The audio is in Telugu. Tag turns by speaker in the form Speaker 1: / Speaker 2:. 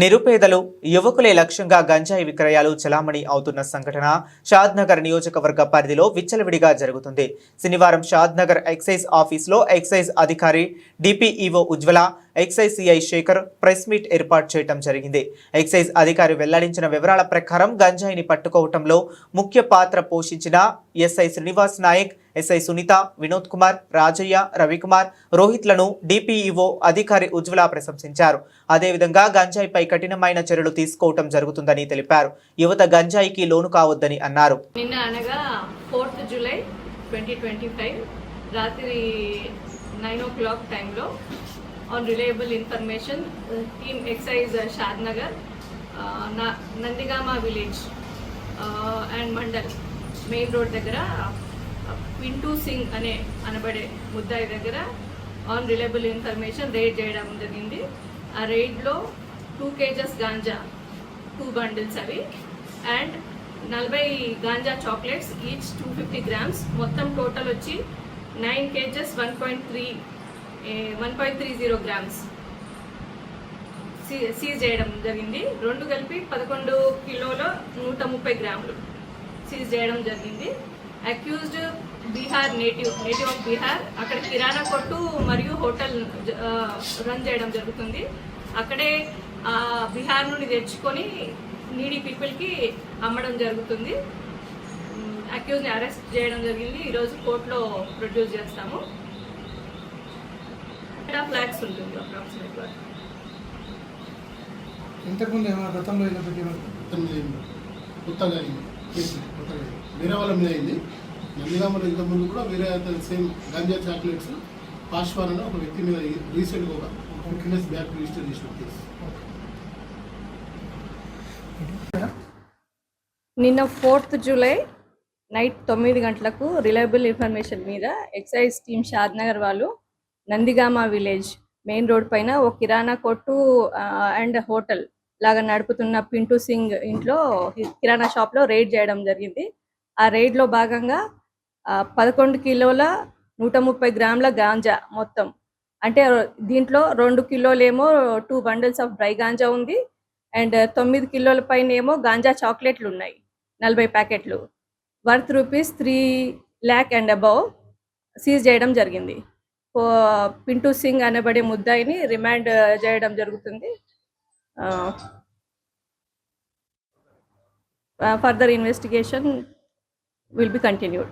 Speaker 1: నిరుపేదలు యువకులే లక్ష్యంగా గంజాయి విక్రయాలు చలామణి అవుతున్న సంఘటన షాద్నగర్ నియోజకవర్గ పరిధిలో విచ్చలవిడిగా జరుగుతుంది. శనివారం షాద్నగర్ ఎక్సైజ్ ఆఫీసులో ఎక్సైజ్ అధికారి DPEO Ujwala excise CI Shekhar press meet ఏర్పాటు చేయడం జరిగింది. ఎక్సైజ్ అధికారి వెల్లడించిన వివరాల ప్రకారం గంజాయిని పట్టుకోవటంలో ముఖ్య పాత్ర పోషించిన ఎస్ఐ శ్రీనివాస్ నాయక్ ఎస్ఐ సునీత వినోద్ కుమార్ రాజయ్య రవికుమార్ రోహిత్లను డిపిఈఓ అధికారి ఉజ్వల ప్రశంసించారు. అదేవిధంగా గంజాయిపై కఠినమైన చర్యలు తీసుకోవటం జరుగుతుందని తెలిపారు. యువత గంజాయికి లోను కావద్దని అన్నారు.
Speaker 2: నిన్న అనగా fourth July twenty twenty five రాత్రి నైన్ ఓ క్లాక్ టైంలో on reliable information team excise Shadnagar Nandigama village and mandal main road దగ్గర పింటూ సింగ్ అనే అనబడే ముద్దాయి దగ్గర ఆన్ రిలయబుల్ ఇన్ఫర్మేషన్ రైడ్ చేయడం జరిగింది. ఆ రైడ్లో two kgs ganja two bundles అవి అండ్ నలభై ganja chocolates each two fifty grams మొత్తం టోటల్ వచ్చి nine kgs one point three one point three zero grams seize చేయడం జరిగింది. రెండు కలిపి పదకొండు కిలోల నూట ముప్పై గ్రాములు సీజ్ చేయడం జరిగింది. Accused Bihar native native of Bihar అక్కడ కిరాణా కొట్టు మరియు హోటల్ రన్ చేయడం జరుగుతుంది. అక్కడే ఆ, బీహార్ నుండి తెచ్చుకొని నీడీ పీపుల్కి అమ్మడం జరుగుతుంది. అక్యూజ్ని అరెస్ట్ చేయడం జరిగింది. ఈరోజు కోర్టులో ప్రొడ్యూస్ చేస్తాము. ఫ్లాగ్స్ ఉంటుంది అప్రాక్సిమేట్గా?
Speaker 3: ఇంతకుముందు ఏమైనా గతంలో ఇలా పెట్టి
Speaker 4: మొత్తం మీద అయింది కొత్తగా అయింది కేసు కొత్తగా అయింది వేరే వాళ్ళ మీద అయింది. నందిగామలో ఇంతకుముందు కూడా వేరే అతను సేమ్ గంజా చాక్లెట్స్ అని ఒక వ్యక్తి మీద రీసెంట్గా ఒక బ్యాక్ రిజిస్టర్ చేసిన కేసు.
Speaker 2: నిన్న ఫోర్త్ జూలై నైట్ తొమ్మిది గంటలకు రిలయబుల్ ఇన్ఫర్మేషన్ మీద ఎక్సైజ్ టీమ్ షాద్నగర్ వాళ్ళు నందిగామ విలేజ్ మెయిన్ రోడ్ పైన ఒక కిరాణా కొట్టు అండ్ హోటల్ లాగా నడుపుతున్న పింటూ సింగ్ ఇంట్లో కిరాణా షాప్లో రైడ్ చేయడం జరిగింది. ఆ రైడ్లో భాగంగా ఆ, పదకొండు కిలోల నూట ముప్పై గ్రాముల గాంజా మొత్తం. అంటే దీంట్లో రెండు కిలోలేమో two bundles of dry ganja ఉంది. అండ్ తొమ్మిది కిలోల పైన ఏమో గాంజా చాక్లెట్లు ఉన్నాయి. నలభై ప్యాకెట్లు. Worth rupees three lakh and above seize చేయడం జరిగింది. పింటూ సింగ్ అనబడే ముద్దాయిని రిమాండ్ చేయడం జరుగుతుంది. Further investigation will be continued.